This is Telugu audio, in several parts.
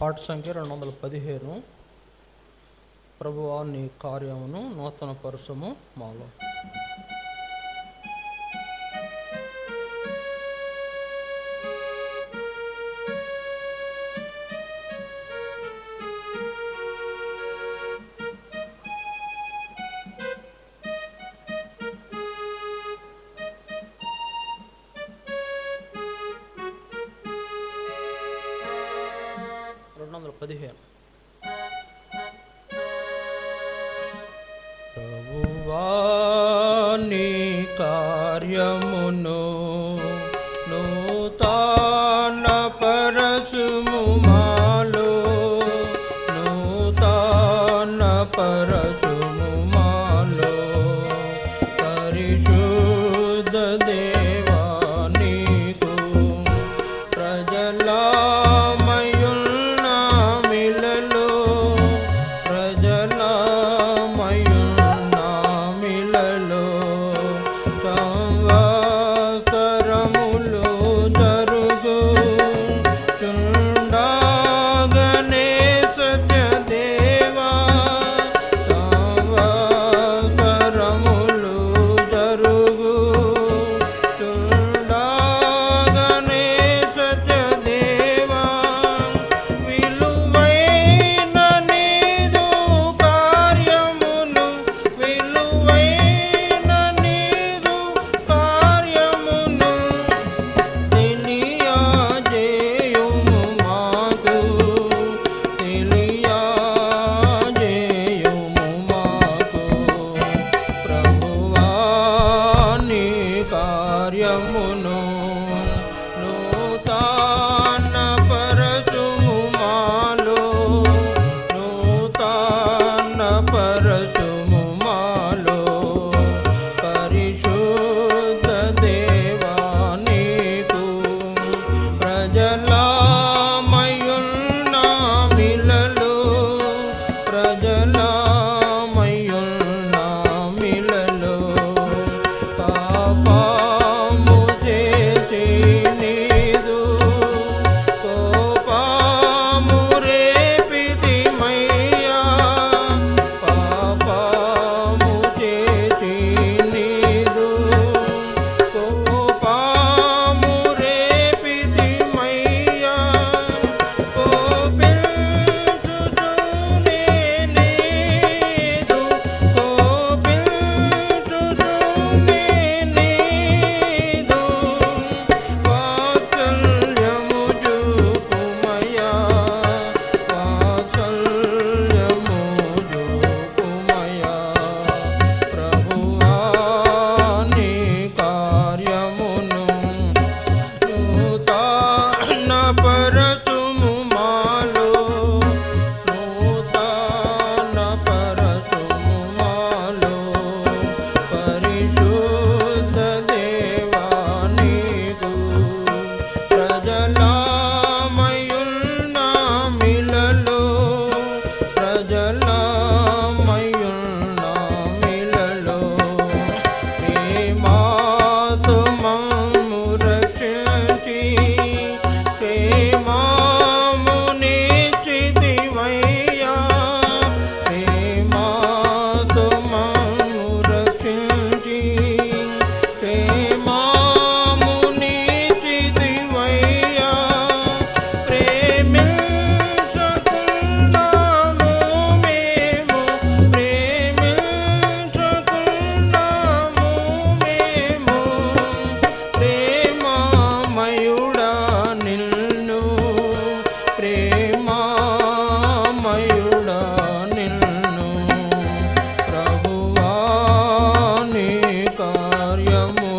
పాట సంఖ్య రెండు వందల పదిహేను ప్రభువా నీ కార్యమును నూతన పరుసము మాలో. పదిహేను. ప్రభువాణి కార్యమును నూతన పరసుము మాలో. నూతన పరసుము మాలో. పరిశుద్ధ Sarada 让我。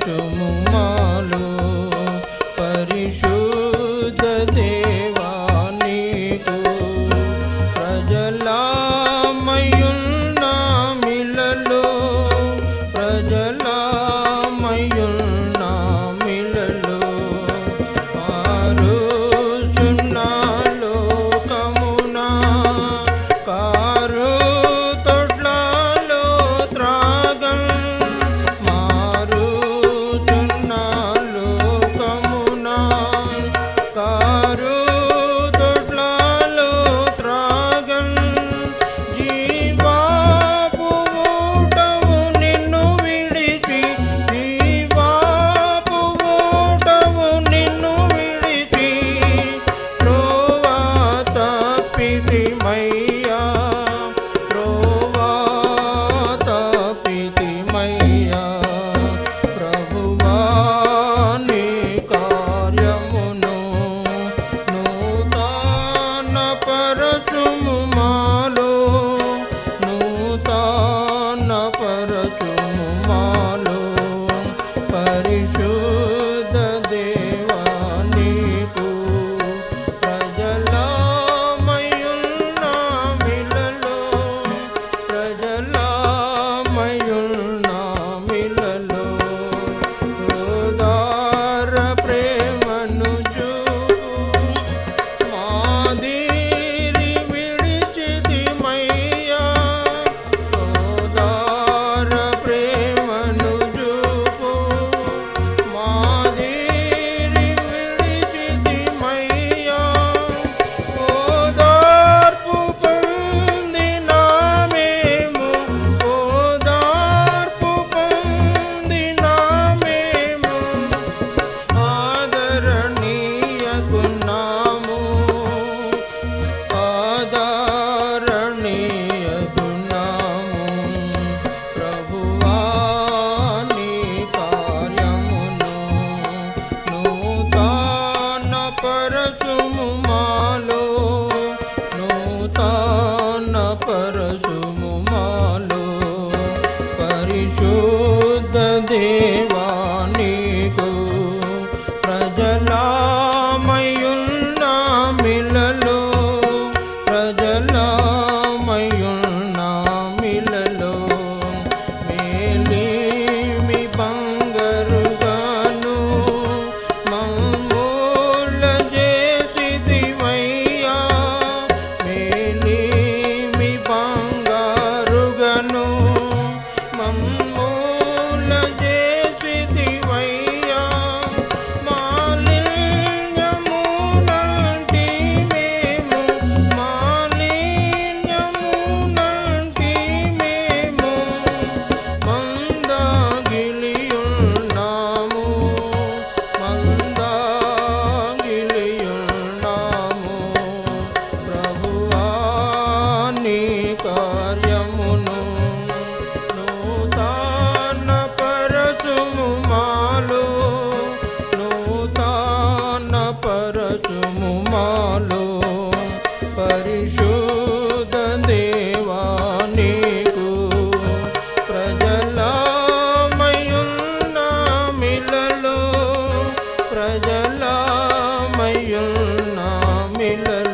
চুমা ಕೇಳಲು